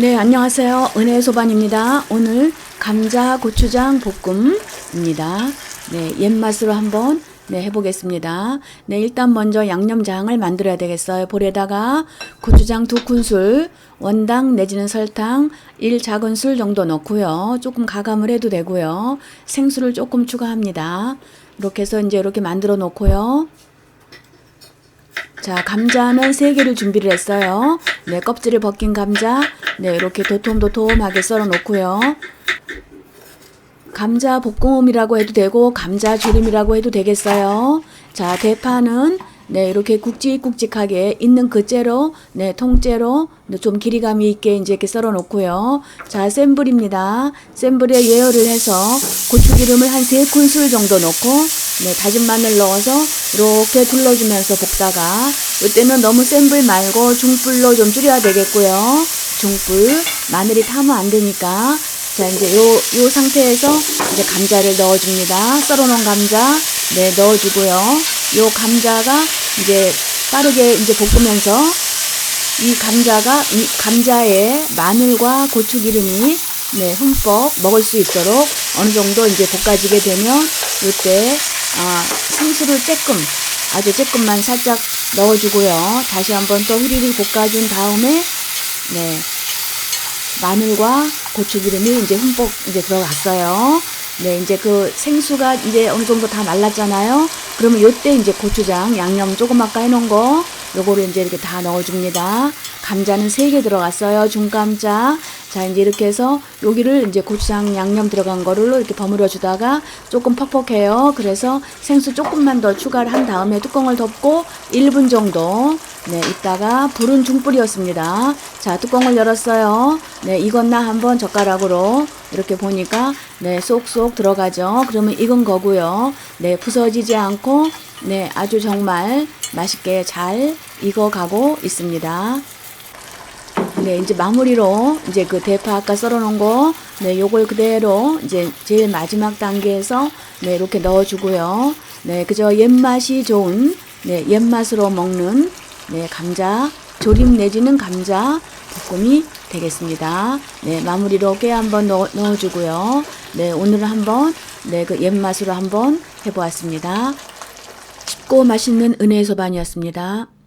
네, 안녕하세요. 은혜 소반입니다. 오늘 감자 고추장 볶음입니다. 네, 옛맛으로 한번 네, 해보겠습니다. 네, 일단 먼저 양념장을 만들어야 되겠어요. 볼에다가 고추장 두 큰술, 원당 내지는 설탕 1 작은술 정도 넣고요. 조금 가감을 해도 되고요. 생수를 조금 추가합니다. 이렇게 해서 이제 이렇게 만들어 놓고요. 자, 감자는 세 개를 준비를 했어요. 네, 껍질을 벗긴 감자. 네, 이렇게 도톰도톰하게 썰어 놓고요. 감자 볶음이라고 해도 되고 감자 조림이라고 해도 되겠어요. 자, 대파는 네, 이렇게 굵직굵직하게 있는 그째로 네, 통째로 네, 좀 길이감이 있게 이제 이렇게 썰어 놓고요. 자, 센 불입니다. 센 불에 예열을 해서 고추기름을 한 세 큰술 정도 넣고 네, 다진 마늘 넣어서 이렇게 둘러주면서 볶다가 이때는 너무 센 불 말고 중불로 좀 줄여야 되겠고요. 중불 마늘이 타면 안 되니까 자 이제 요, 요 상태에서 이제 감자를 넣어줍니다. 썰어놓은 감자 네 넣어주고요. 요 감자가 이제 빠르게 이제 볶으면서 이 감자가 이 감자에 마늘과 고추 기름이 네 흠뻑 먹을 수 있도록 어느 정도 이제 볶아지게 되면 이때 아, 생수를 조금 아주 조금만 살짝 넣어주고요. 다시 한번 또 후리를 볶아준 다음에 네 마늘과 고추기름이 이제 흠뻑 이제 들어갔어요. 네, 이제 그 생수가 이제 어느 정도 다 말랐잖아요. 그러면 요때 이제 고추장 양념 조금 아까 해놓은 거 요거를 이제 이렇게 다 넣어줍니다. 감자는 세개 들어갔어요. 중감자. 자, 이제 이렇게 해서 여기를 이제 고추장 양념 들어간 거를 이렇게 버무려 주다가 조금 퍽퍽해요. 그래서 생수 조금만 더 추가를 한 다음에 뚜껑을 덮고 1분 정도 네, 있다가 불은 중불이었습니다. 자, 뚜껑을 열었어요. 네, 익었나 한번 젓가락으로 이렇게 보니까 네, 쏙쏙 들어가죠. 그러면 익은 거고요. 네, 부서지지 않고 네, 아주 정말 맛있게 잘 익어가고 있습니다. 네, 이제 마무리로 이제 그 대파 아까 썰어 놓은 거, 네, 요걸 그대로 이제 제일 마지막 단계에서 네, 이렇게 넣어 주고요. 네, 그저 옛맛이 좋은 네, 옛맛으로 먹는 네, 감자 조림 내지는 감자 볶음이 되겠습니다. 네, 마무리로 깨 한번 넣어, 주고요. 네, 오늘은 한번 네, 그 옛맛으로 한번 해 보았습니다. 쉽고 맛있는 은혜 소반이었습니다.